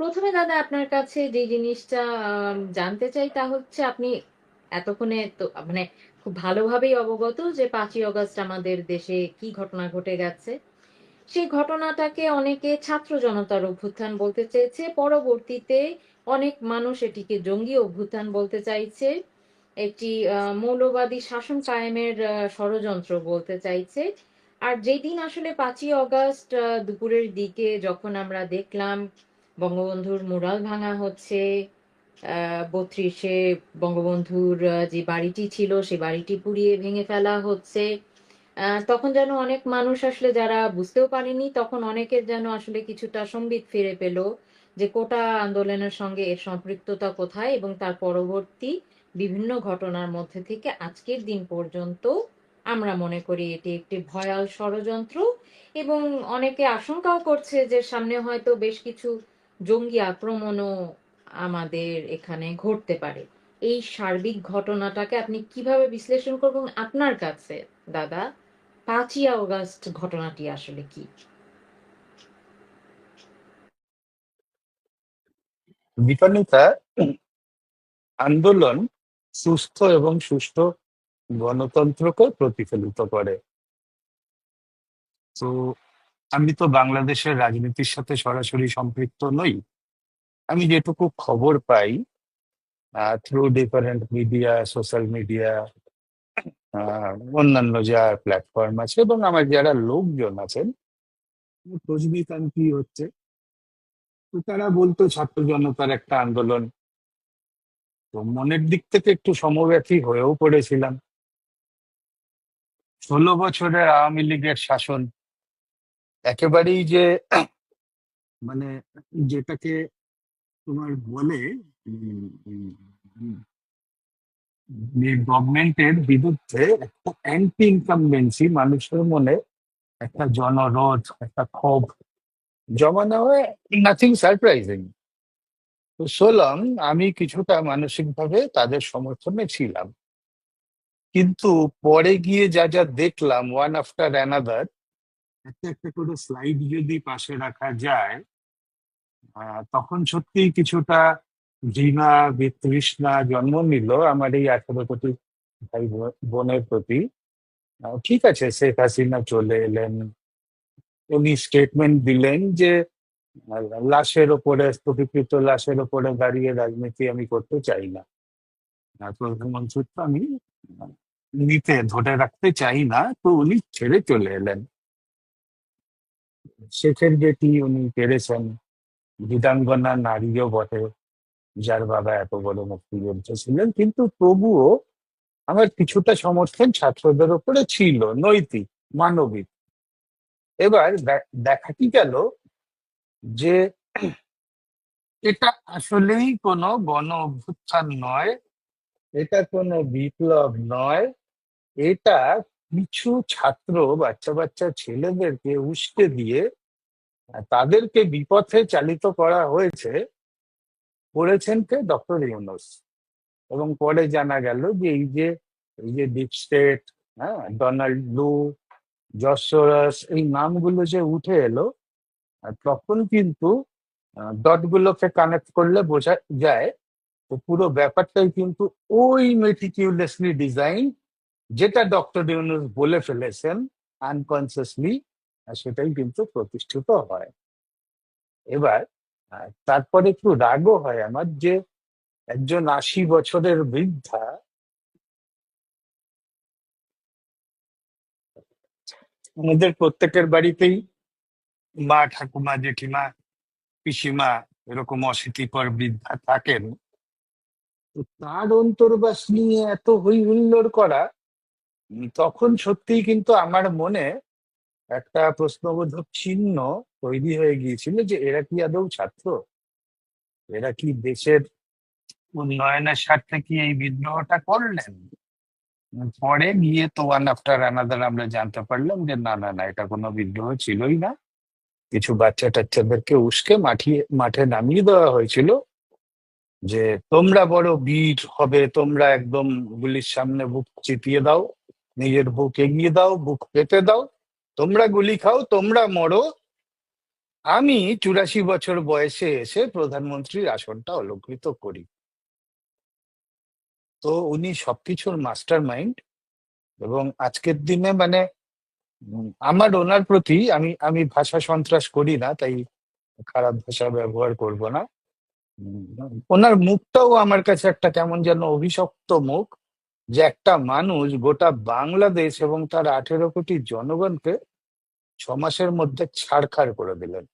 প্রথমে দাদা, আপনার কাছে যে জিনিসটা জানতে চাই তা হচ্ছে আপনি এতক্ষণে তো মানে খুব ভালোভাবেই অবগত যে ৫ই অগাস্ট আমাদের দেশে কি ঘটনা ঘটে গেছে। সেই ঘটনাটাকে অনেকে ছাত্র জনতার অভ্যুত্থান বলতে চেয়েছে। পরবর্তীতে অনেক মানুষ এটিকে জঙ্গি অভ্যুত্থান বলতে চাইছে। একটি মৌলবাদী শাসন কায়েমের ষড়যন্ত্র বলতে চাইছে। আর যেদিন আসলে পাঁচই অগাস্ট দুপুরের দিকে যখন আমরা দেখলাম বঙ্গবন্ধুর মুরাল ভাঙা হচ্ছে, বত্রিশে বঙ্গবন্ধুর যে বাড়িটি ছিল সে বাড়িটি পুড়িয়ে ভেঙে ফেলা হচ্ছে। তখন যেন অনেক মানুষ আসলে যারা বুঝতেও পারেনি তখন অনেকের যেন আসলে কিছুটা সম্বিত ফিরে পেল যে কোটা আন্দোলনের সঙ্গে এর সম্পৃক্ততা কোথায় এবং তার পরবর্তী বিভিন্ন ঘটনার মধ্যে থেকে আজকের দিন পর্যন্ত আমরা মনে করি এটি একটি ভয়াল ষড়যন্ত্র এবং অনেকে আশঙ্কাও করছে যে সামনে হয়তো বেশ কিছু জঙ্গি আক্রমণও আমাদের এখানে ঘটতে পারে। এই সার্বিক ঘটনাটাকে আপনি কীভাবে বিশ্লেষণ করবেন আপনার কাছে, দাদা ৫ই অগাস্ট ঘটনাটি আসলে কি? আন্দোলন সুস্থ এবং সুস্থ গণতন্ত্রকে প্রতিফলিত করে তো আমি তো বাংলাদেশের রাজনীতির সাথে সরাসরি সম্পৃক্ত নই। আমি যেটুকু খবর পাই through different media social media অন্যান্য যা প্ল্যাটফর্ম আছে এবং আমার যারা লোকজন আছেন কি হচ্ছে। তো তারা বলতো ছাত্র জনতার একটা আন্দোলন। তো মনের দিক থেকে একটু সমব্যথী হয়েও পড়েছিলাম। ষোলো বছরের আওয়ামী লীগের শাসন একেবারেই যে মানে যেটাকে তোমার বলে গভর্নমেন্টের বিরুদ্ধে একটা অ্যান্টি ইনকামবেন্সি মানুষের মনে একটা জনরোধ, একটা ক্ষোভ জমানো হয় নাথিং সারপ্রাইজিং তো সোলং, আমি কিছুটা মানসিকভাবে তাদের সমর্থনে ছিলাম। কিন্তু পরে গিয়ে যা যা দেখলাম ওয়ান আফটার অ্যানাদার একটা একটা করে স্লাইড যদি পাশে রাখা যায় তখন সত্যি কিছুটা ঘৃণা বিতৃষ্ণা জন্ম নিল আমার এই আঠারো কোটি ভাই বোনের প্রতি। ঠিক আছে, শেখ হাসিনা চলে এলেন। উনি স্টেটমেন্ট দিলেন যে লাশের ওপরে স্তূপীকৃত লাশের ওপরে দাঁড়িয়ে রাজনীতি আমি করতে চাই না। প্রধানমন্ত্রী আমি নিতে, ধরে রাখতে চাই না, তো উনি ছেড়ে চলে এলেন। শেখের যেটি উনি পেরেছেন। বীরাঙ্গনা নারীও বটে, যার বাবা এত বড় মুক্তিযোদ্ধা ছিলেন। কিন্তু তবুও আমার কিছুটা সমর্থন ছাত্রদের উপরে ছিল, নৈতিক, মানবিক। এবার দেখা কি গেল যে এটা আসলেই কোনো গণ অভ্যুত্থান নয়, এটা কোনো বিপ্লব নয়। এটা কিছু ছাত্র বাচ্চা বাচ্চা ছেলেদেরকে উস্কে দিয়ে তাদেরকে বিপথে চালিত করা হয়েছে করেছেন কে? ডক্টর ইউনুস। এবং পরে জানা গেল যে এই যে এই যে ডিপ স্টেট হ্যাঁ ডোনাল্ড লু যশোরাস এই নামগুলো যে উঠে এলো তখন কিন্তু ডট গুলোকে কানেক্ট করলে বোঝা যায় তো পুরো ব্যাপারটাই কিন্তু ওই মেটিকিউলাসলি ডিজাইন যেটা ডক্টর ইউনুস বলে ফেলেছেন আনকনসিয়াসলি সেটাই কিন্তু প্রতিষ্ঠিত হয়। এবার তারপরে একটু রাগও হয় আমার যে একজন আশি বছরের বৃদ্ধা আমাদের প্রত্যেকের বাড়িতেই মা, ঠাকুমা, জেঠিমা, পিসিমা এরকম অশীতিপর বৃদ্ধা থাকেন। তার অন্তর্বাস নিয়ে এত হই হুল্লোড় করা তখন সত্যিই কিন্তু আমার মনে একটা প্রশ্নবোধক চিহ্ন তৈরি হয়ে গিয়েছিল যে এরা কি আদৌ ছাত্র? এরা কি দেশের উন্নয়নের স্বার্থে কি এই বিদ্রোহটা করলেন? পরে গিয়ে তো ওয়ান আফটার আনাদার আমরা জানতে পারলাম যে না না না, এটা কোনো বিদ্রোহ ছিলই না। কিছু বাচ্চা টাচ্চাদেরকে উস্কে মাঠিয়ে, মাঠে নামিয়ে দেওয়া হয়েছিল যে তোমরা বড় বীর হবে, তোমরা একদম গুলির সামনে বুক চিতিয়ে দাও, নিজের বুক এগিয়ে দাও, বুক পেতে দাও। তোমরা গুলি খাও, তোমরা মরো। আমি চুরাশি বছর বয়সে এসে প্রধানমন্ত্রীর আসনটা অলঙ্কৃত করি। তো উনি সবকিছুর মাস্টার মাইন্ড এবং আজকের দিনে মানে আমার ওনার প্রতি আমি আমি ভাষা সন্ত্রাস করি না, তাই খারাপ ভাষা ব্যবহার করব না। ওনার মুখটাও আমার কাছে একটা কেমন যেন অভিশপ্ত মুখ যে একটা মানুষ গোটা বাংলাদেশ এবং তার আঠেরো কোটি জনগণকে ছ মাসের মধ্যে ছাড়খাড় করে দিলেন।